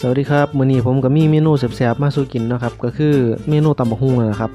สวัสดีครับมื้อนี้ผมก็มีเมนูแซ่บๆมาสู่กินเนาะครับก็คือเมนูตำบักหุ่งนั่นแหละครับ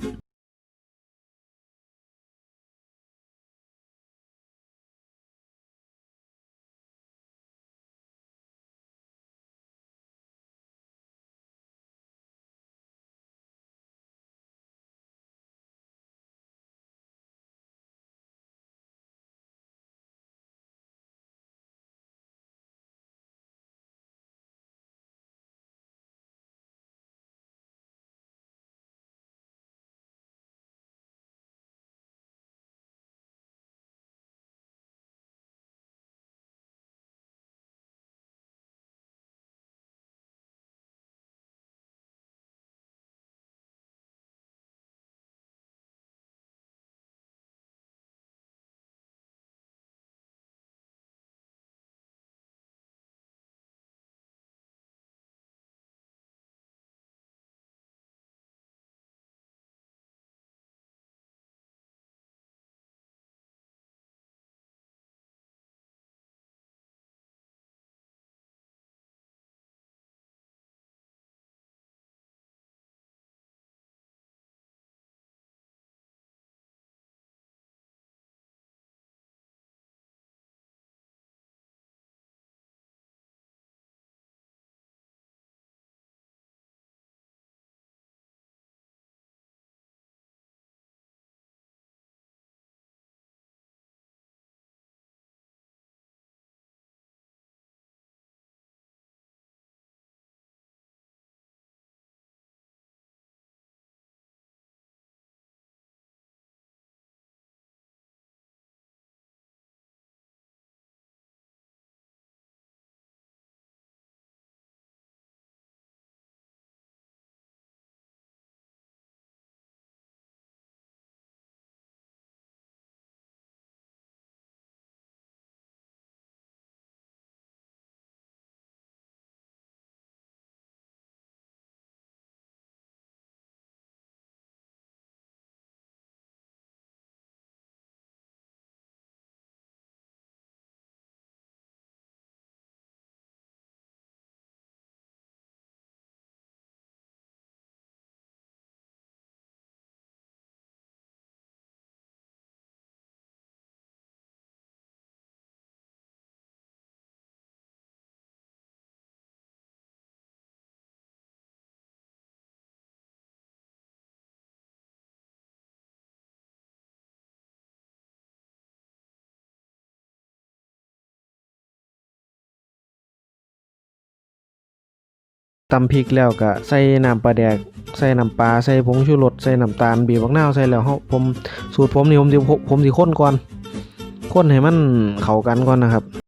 ตำพริกแล้วก็ใส่น้ำปลาแดก ใส่น้ำปลา ใส่ผงชูรส ใส่น้ำตาล บีบบักนาว ใส่แล้วเฮาผมสูตรผมนี่ผมสิผมสิคนก่อนคนให้มันเข้ากันก่อนนะครับ